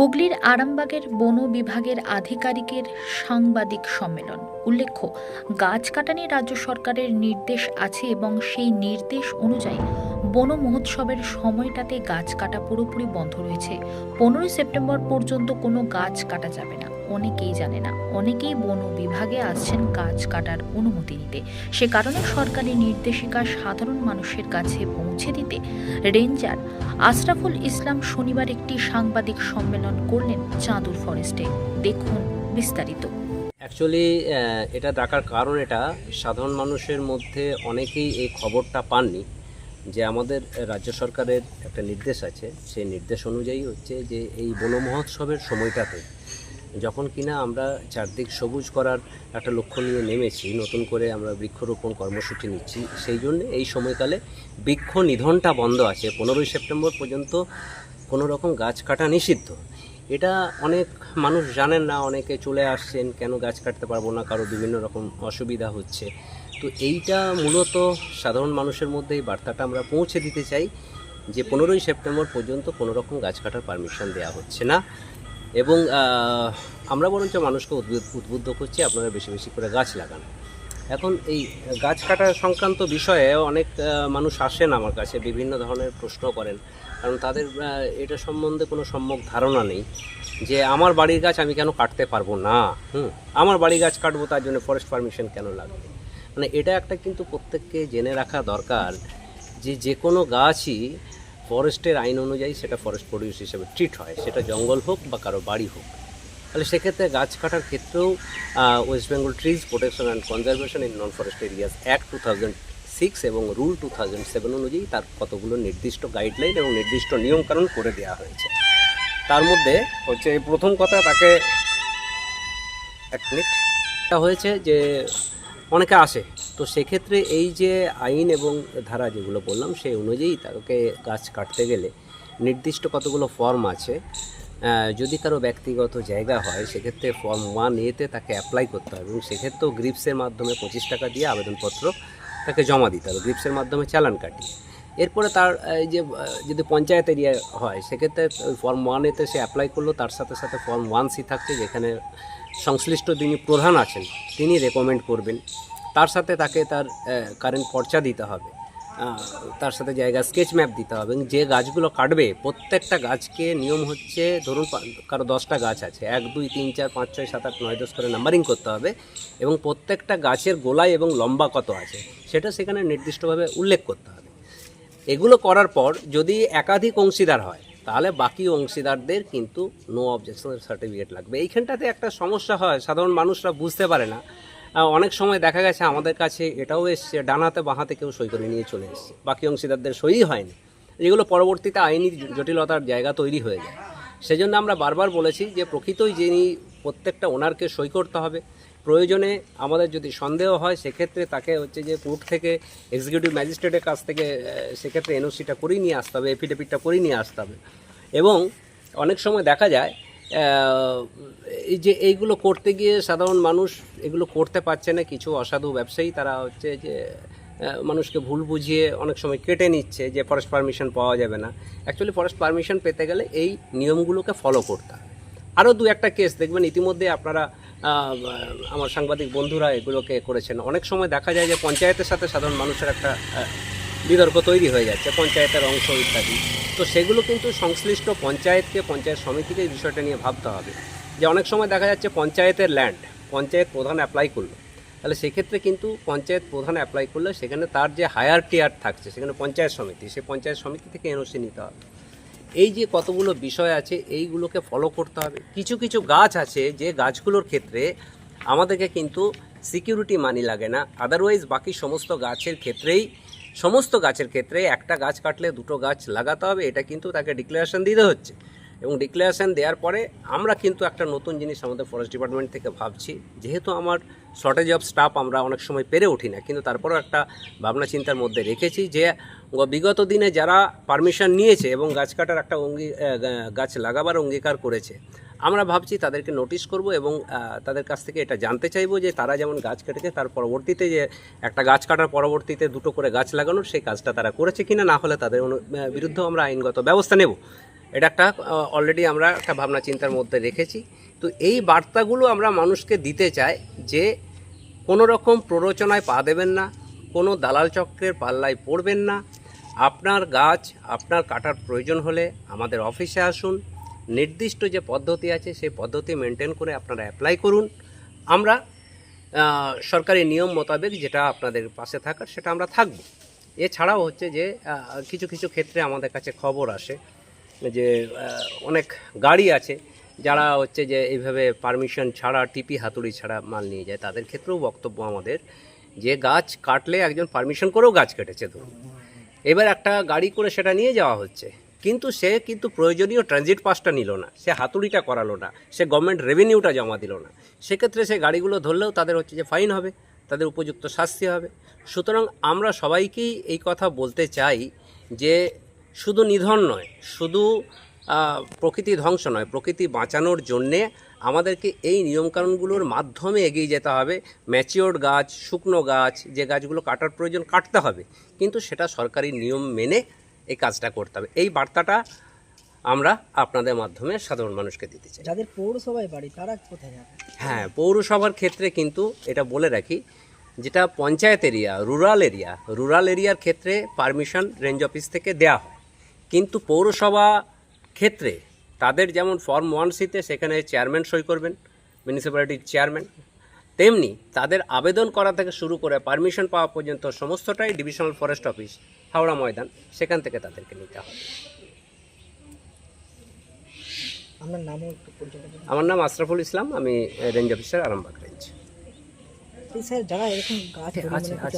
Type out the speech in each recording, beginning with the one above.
হুগলির আরামবাগের বন বিভাগের আধিকারিকের সাংবাদিক সম্মেলন। উল্লেখ্য, গাছ কাটানি রাজ্য সরকারের নির্দেশ আছে এবং সেই নির্দেশ অনুযায়ী বন মহোৎসবের সময়টাতে গাছ কাটা পুরোপুরি বন্ধ রয়েছে। পনেরোই সেপ্টেম্বর পর্যন্ত কোনো গাছ কাটা যাবে না। অনেকেই জানে না। অনেকেই বন বিভাগে আসছেন গাছ কাটার অনুমতি নিতে। সে কারণে সরকারি নির্দেশিকা সাধারণ মানুষের কাছে পৌঁছে দিতে রেঞ্জার আশরাফুল ইসলাম শনিবার একটি সাংবাদিক সম্মেলন করলেন চাঁদুর ফরেস্টে। দেখুন বিস্তারিত। অ্যাকচুয়ালি এটা ডাকার কারণ এটা। সাধারণ মানুষের মধ্যে অনেকেই এই খবরটা পাননি যে আমাদের রাজ্য সরকারের একটা নির্দেশ আছে। সেই নির্দেশ অনুযায়ী হচ্ছে যে এই বন মহোৎসবের সময়টাতে যখন কিনা আমরা চারদিক সবুজ করার একটা লক্ষ্য নিয়ে নেমেছি, নতুন করে আমরা বৃক্ষরোপণ কর্মসূচি নিচ্ছি, সেই জন্য এই সময়কালে বৃক্ষ নিধনটা বন্ধ আছে। পনেরোই সেপ্টেম্বর পর্যন্ত কোনো রকম গাছ কাটা নিষিদ্ধ। এটা অনেক মানুষ জানেন না, অনেকে চলে আসছেন, কেন গাছ কাটতে পারব না, কারও বিভিন্ন রকম অসুবিধা হচ্ছে। তো এইটা মূলত সাধারণ মানুষের মধ্যে এই বার্তাটা আমরা পৌঁছে দিতে চাই যে, পনেরোই সেপ্টেম্বর পর্যন্ত কোনো রকম গাছ কাটার পারমিশন দেওয়া হচ্ছে না। এবং আমরা বরঞ্চ মানুষকে উদ্বুদ্ধ করছি আপনারা বেশি বেশি করে গাছ লাগান। এখন এই গাছ কাটা সংক্রান্ত বিষয়ে অনেক মানুষ আসেন আমার কাছে, বিভিন্ন ধরনের প্রশ্ন করেন। কারণ তাদের এটা সম্বন্ধে কোনো সম্যক ধারণা নেই যে আমার বাড়ির গাছ আমি কেন কাটতে পারব না, হুম? আমার বাড়ির গাছ কাটবো, তার জন্য ফরেস্ট পারমিশন কেন লাগবে? মানে এটা একটা কিন্তু প্রত্যেককে জেনে রাখা দরকার যে যে কোনো গাছই ফরেস্টের আইন অনুযায়ী সেটা ফরেস্ট প্রডিউস হিসেবে ট্রিট হয়। সেটা জঙ্গল হোক বা কারও বাড়ি হোক। তাহলে সেক্ষেত্রে গাছ কাটার ক্ষেত্রেও West Bengal trees protection and conservation in non forest areas act two thousand six এবং রুল টু থাউজেন্ড সেভেন অনুযায়ী তার কতগুলো নির্দিষ্ট গাইডলাইন এবং নির্দিষ্ট নিয়মকানুন করে দেওয়া হয়েছে। তার মধ্যে হচ্ছে এই প্রথম কথা, তাকে এক মিনিট হয়েছে যে অনেকে আসে তো সেক্ষেত্রে এই যে আইন এবং ধারা যেগুলো বললাম, সেই অনুযায়ী তাকে গাছ কাটতে গেলে নির্দিষ্ট কতগুলো ফর্ম আছে যদি কারও ব্যক্তিগত জায়গা হয়, সেক্ষেত্রে ফর্ম ওয়ান এতে তাকে অ্যাপ্লাই করতে হবে এবং সেক্ষেত্রেও গ্রিপসের মাধ্যমে পঁচিশ টাকা দিয়ে আবেদনপত্র তাকে জমা দিতে হবে গ্রিপসের মাধ্যমে চালান কাটিয়ে এরপরে তার যে যদি পঞ্চায়েত এরিয়া হয়, সেক্ষেত্রে ফর্ম ওয়ান এতে সে অ্যাপ্লাই করল, তার সাথে সাথে ফর্ম ওয়ান সি থাকছে, যেখানে সংশ্লিষ্ট যিনি প্রধান আছেন, তিনি রেকমেন্ড করবেন। তার সাথে তাকে তার কারেন্ট পর্চা দিতে হবে। তার সাথে জায়গা স্কেচ ম্যাপ দিতে হবে এবং যে গাছগুলো কাটবে, প্রত্যেকটা গাছকে নিয়ম হচ্ছে ধরুন কারও দশটা গাছ আছে, এক, দুই, তিন, চার, পাঁচ, ছয়, সাত, আট, নয়, দশ করে নাম্বারিং করতে হবে এবং প্রত্যেকটা গাছের গোলায় এবং লম্বা কত আছে, সেটা সেখানে নির্দিষ্টভাবে উল্লেখ করতে হবে। এগুলো করার পর যদি একাধিক অংশীদার হয়, তাহলে বাকি অংশীদারদের কিন্তু নো অবজেকশন সার্টিফিকেট লাগবে। এইখানটাতে একটা সমস্যা হয়, সাধারণ মানুষরা বুঝতে পারে না। অনেক সময় দেখা গেছে আমাদের কাছে এটাও এসছে ডানাতে বাঁহাতে কেউ সই করে নিয়ে চলে এসছে। বাকি অংশীদারদের সই হয়নি। যেগুলো পরবর্তীতে আইনি জটিলতার জায়গা তৈরি হয়ে যায়। সেজন্য আমরা বারবার বলেছি যে প্রকৃতই যিনি প্রত্যেকটা ওনারকে সই করতে হবে, প্রয়োজনে আমাদের যদি সন্দেহ হয় সেক্ষেত্রে তাকে হচ্ছে যে কোর্ট থেকে এক্সিকিউটিভ ম্যাজিস্ট্রেটের কাছ থেকে সেক্ষেত্রে এনওসিটা করিয়ে নিয়ে আসতে হবে এফিডেভিটটা করিয়ে নিয়ে আসতে হবে। এবং অনেক সময় দেখা যায় এই যে এইগুলো করতে গিয়ে সাধারণ মানুষ এগুলো করতে পারছে না, কিছু অসাধু ব্যবসায়ী তারা হচ্ছে যে মানুষকে ভুল বুঝিয়ে অনেক সময় কেটে নিচ্ছে যে ফরেস্ট পারমিশন পাওয়া যাবে না। অ্যাকচুয়ালি ফরেস্ট পারমিশন পেতে গেলে এই নিয়মগুলোকে ফলো করতে হবে আরও দু একটা কেস দেখবেন, ইতিমধ্যে আপনারা আমার সাংবাদিক বন্ধুরা এগুলোকে করেছেন। অনেক সময় দেখা যায় যে পঞ্চায়েতের সাথে সাধারণ মানুষের একটা বিতর্ক তৈরি হয়ে যাচ্ছে, পঞ্চায়েতের অংশ ইত্যাদি। তো সেগুলো কিন্তু সংশ্লিষ্ট পঞ্চায়েতকে, পঞ্চায়েত সমিতিকে এই বিষয়টা নিয়ে ভাবতে হবে। যে অনেক সময় দেখা যাচ্ছে পঞ্চায়েতের ল্যান্ড পঞ্চায়েত প্রধান অ্যাপ্লাই করল। তাহলে সেক্ষেত্রে কিন্তু পঞ্চায়েত প্রধান অ্যাপ্লাই করলে সেখানে তার যে হায়ার টিয়ার থাকছে, সেখানে পঞ্চায়েত সমিতি সেই পঞ্চায়েত সমিতি থেকে এনওসি নিতে হবে। এই যে কতগুলো বিষয় আছে, এইগুলোকে ফলো করতে হবে। কিছু কিছু গাছ আছে যে গাছগুলোর ক্ষেত্রে আমাদেরকে কিন্তু সিকিউরিটি মানি লাগে না। আদারওয়াইজ বাকি সমস্ত গাছের ক্ষেত্রেই সমস্ত গাছের ক্ষেত্রে একটা গাছ কাটলে দুটো গাছ লাগাতে হবে, এটা কিন্তু তাকে ডিক্লারেশন দিতে হচ্ছে। এবং ডিক্লারেশন দেওয়ার পরে আমরা কিন্তু একটা নতুন জিনিস আমাদের ফরেস্ট ডিপার্টমেন্ট থেকে ভাবছি। যেহেতু আমার শর্টেজ অফ স্টাফ আমরা অনেক সময় পেরে উঠি না, কিন্তু তারপরেও একটা ভাবনা চিন্তার মধ্যে রেখেছি যে বিগত দিনে যারা পারমিশন নিয়েছে এবং গাছ কাটার একটা অঙ্গী গাছ লাগাবার অঙ্গীকার করেছে আমরা ভাবছি তাদেরকে নোটিশ করব এবং তাদের কাছ থেকে এটা জানতে চাইব যে তারা যেমন গাছ কেটেছে, তার পরবর্তীতে যে একটা গাছ কাটার পরবর্তীতে দুটো করে গাছ লাগানোর সেই কাজটা তারা করেছে কিনা, না হলে তাদের বিরুদ্ধেও আমরা আইনগত ব্যবস্থা নেব। এটা একটা অলরেডি আমরা একটা ভাবনা চিন্তার মধ্যে রেখেছি। তো এই বার্তাগুলো আমরা মানুষকে দিতে চাই যে কোনো রকম প্ররোচনায় পা দেবেন না, কোনো দালাল চক্রের পাল্লায় পড়বেন না। আপনার গাছ, আপনার কাটার প্রয়োজন হলে আমাদের অফিসে আসুন নির্দিষ্ট যে পদ্ধতি আছে, সেই পদ্ধতি মেনটেন করে আপনারা অ্যাপ্লাই করুন। আমরা সরকারি নিয়ম মোতাবেক যেটা আপনাদের পাশে থাকার, সেটা আমরা থাকব। এছাড়াও হচ্ছে যে কিছু কিছু ক্ষেত্রে আমাদের কাছে খবর আসে যে অনেক গাড়ি আছে যারা হচ্ছে যে, এইভাবে পারমিশন ছাড়া, টিপি হাতুড়ি ছাড়া মাল নিয়ে যায়। তাদের ক্ষেত্রেও বক্তব্য আমাদের যে, গাছ কাটলে একজন পারমিশন করেও গাছ কেটেছে, ধরুন। এবার একটা গাড়ি করে সেটা নিয়ে যাওয়া হচ্ছে। কিন্তু সে কিন্তু প্রয়োজনীয় ট্রানজিট পাসটা নিল না, সে হাতুড়িটা করালো না, সে গভর্নমেন্ট রেভিনিউটা জমা দিল না। সেক্ষেত্রে সে গাড়িগুলো ধরলেও তাদের হচ্ছে যে ফাইন হবে, তাদের উপযুক্ত শাস্তি হবে। সুতরাং আমরা সবাইকেই এই কথা বলতে চাই যে শুধু নিধন নয়, শুধু প্রকৃতি ধ্বংস নয়, প্রকৃতি বাঁচানোর জন্যে আমাদেরকে এই নিয়মকানুনগুলোর মাধ্যমে এগিয়ে যেতে হবে। ম্যাচিওর্ড গাছ, শুকনো গাছ, যে গাছগুলো কাটার প্রয়োজন কাটতে হবে। কিন্তু সেটা সরকারি নিয়ম মেনে এই কাজটা করতে হবে। এই বার্তাটা আমরা আপনাদের মাধ্যমে সাধারণ মানুষকে দিতে চাই। যাদের পৌরসভায় বাড়ি তারা কোথায় যাবে? হ্যাঁ পৌরসভার ক্ষেত্রে কিন্তু এটা বলে রাখি যেটা panchayat area rural area rural এরিয়ার ক্ষেত্রে পারমিশন রেঞ্জ অফিস থেকে দেওয়া হয়। কিন্তু পৌরসভা ক্ষেত্রে তাদের যেমন ফর্ম ওয়ান সিতে সেখানে চেয়ারম্যান সই করবেন মিউনিসিপ্যালিটির চেয়ারম্যান তেমনি তাদের আবেদন করা থেকে শুরু করে পারমিশন পাওয়া পর্যন্ত সমস্তটাই divisional forest office Howrah Maidan সেখান থেকে তাদেরকে নিতে হবে পরিচয় দেবেন আমার নাম আশরাফুল ইসলাম আমি রেঞ্জ অফিসার আরামবাগ রেঞ্জ।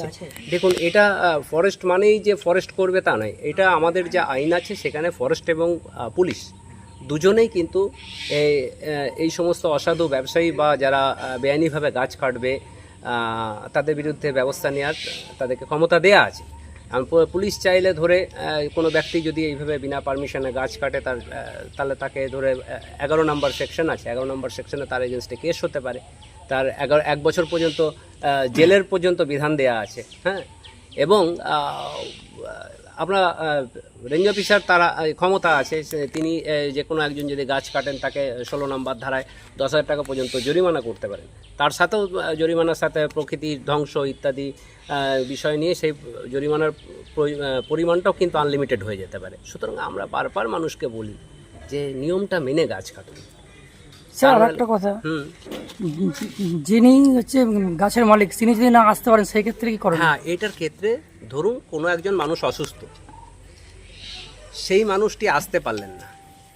আছে দেখুন এটা ফরেস্ট মানেই যে ফরেস্ট করবে তা নয় এটা আমাদের যে আইন আছে সেখানে ফরেস্ট এবং পুলিশ দুজনেই কিন্তু এই এই সমস্ত অসাধু ব্যবসায়ী বা যারা বেআইনিভাবে গাছ কাটবে তাদের বিরুদ্ধে ব্যবস্থা নেওয়ার তাদেরকে ক্ষমতা দেয়া আছে। পুলিশ চাইলে ধরে কোনো ব্যক্তি যদি এইভাবে বিনা পারমিশনে গাছ কাটে, তার তাহলে তাকে ধরে এগারো নম্বর সেকশন আছে। এগারো নম্বর সেকশনে তার এগেনস্টে কেস হতে পারে। তার এগারো, এক বছর পর্যন্ত জেলের পর্যন্ত বিধান দেয়া আছে। হ্যাঁ? এবং আমরা রেঞ্জ অফিসার তারা ক্ষমতা আছে তিনি যে কোনো একজন যদি গাছ কাটেন, তাকে ষোলো নম্বর ধারায় দশ হাজার টাকা পর্যন্ত জরিমানা করতে পারেন। তার সাথেও জরিমানার সাথে প্রকৃতির ধ্বংস ইত্যাদি বিষয় নিয়ে সেই জরিমানার পরিমাণটাও কিন্তু আনলিমিটেড হয়ে যেতে পারে। সুতরাং আমরা বারবার মানুষকে বলি যে, নিয়মটা মেনে গাছ কাটুন। স্যার আর একটা কথা। হুম। যিনি হচ্ছে গাছের মালিক তিনি যদি না আসতে পারেন সেই ক্ষেত্রে কি করেন? হ্যাঁ এটার ক্ষেত্রে ধরুন কোনো একজন মানুষ অসুস্থ। সেই মানুষটি আসতে পারলেন না।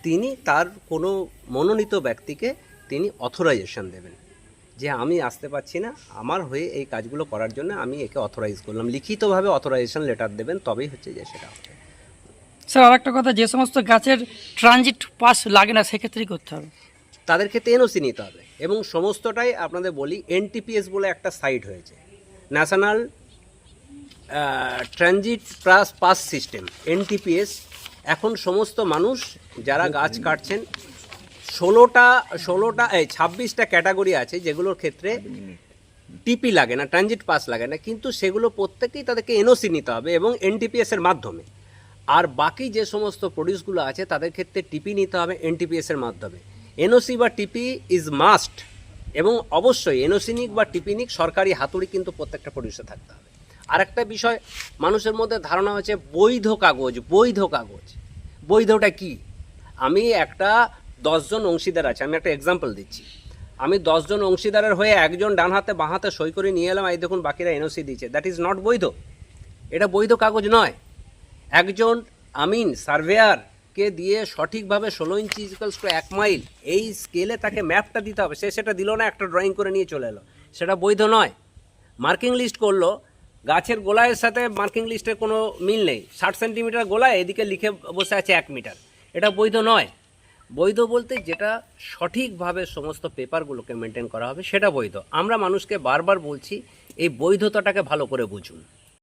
তিনি তার কোনো মনোনীত ব্যক্তিকে তিনি অথরাইজেশন দেবেন যে আমি আসতে পারছি না আমার হয়ে এই কাজগুলো করার জন্য আমি একে অথরাইজ করলাম। লিখিতভাবে অথরাইজেশন লেটার দেবেন তবেই হচ্ছে যে সেটা হবে। স্যার আর একটা কথা যে সমস্ত গাছের ট্রানজিট পাস লাগে না সেক্ষেত্রেই করতে হবে? তাদের ক্ষেত্রে এনওসি নিতে হবে। এবং সমস্তটাই আপনাদের বলি এনটিপিএস বলে একটা সাইট হয়েছে। National transit plus pass system NTPS এখন সমস্ত মানুষ যারা গাছ কাটছেন, ষোলোটা ষোলোটা, এই ছাব্বিশটা ক্যাটাগরি আছে যেগুলোর ক্ষেত্রে টিপি লাগে না ট্রানজিট পাস লাগে না, কিন্তু সেগুলো প্রত্যেকেই তাদেরকে এনওসি নিতে হবে এবং এনটিপিএস এর মাধ্যমে। আর বাকি যে সমস্ত প্রডিউসগুলো আছে, তাদের ক্ষেত্রে টিপি নিতে হবে এনটিপিএস এর মাধ্যমে। এনওসি বা টিপি ইজ মাস্ট এবং অবশ্যই এনওসি নিক বা টিপিনিক সরকারি হাতুড়ি কিন্তু প্রত্যেকটা প্রডিউসে থাকতে হবে। আরেকটা বিষয়, মানুষের মধ্যে ধারণা হচ্ছে বৈধ কাগজ বৈধ কাগজ। বৈধটা কি? আমি একটা দশজন অংশীদার আছে, আমি একটা এক্সাম্পল দিচ্ছি। আমি দশজন অংশীদারের হয়ে একজন ডান হাতে, বাঁ হাতে সই করে নিয়ে এলাম, এই দেখুন বাকিরা এনওসি দিচ্ছে। দ্যাট ইজ নট বৈধ। এটা বৈধ কাগজ নয়। একজন আমিন সার্ভেয়ারকে দিয়ে সঠিকভাবে ষোলো ইঞ্চি ইজিক্যালস টু এক মাইল এই স্কেলে তাকে ম্যাপটা দিতে হবে। সে সেটা দিল না, একটা ড্রয়িং করে নিয়ে চলে এলো। সেটা বৈধ নয়। মার্কিং লিস্ট করল। গাছের গোলায়ের সাথে মার্কিং লিস্টের কোনো মিল নেই। ষাট সেন্টিমিটার গোলায় এদিকে লিখে বসে আছে এক মিটার এটা বৈধ নয়। বৈধ বলতে যেটা সঠিকভাবে সমস্ত পেপারগুলোকে মেনটেন করা হবে, সেটা বৈধ। আমরা মানুষকে বারবার বলছি, এই বৈধতাটাকে ভালো করে বুঝুন।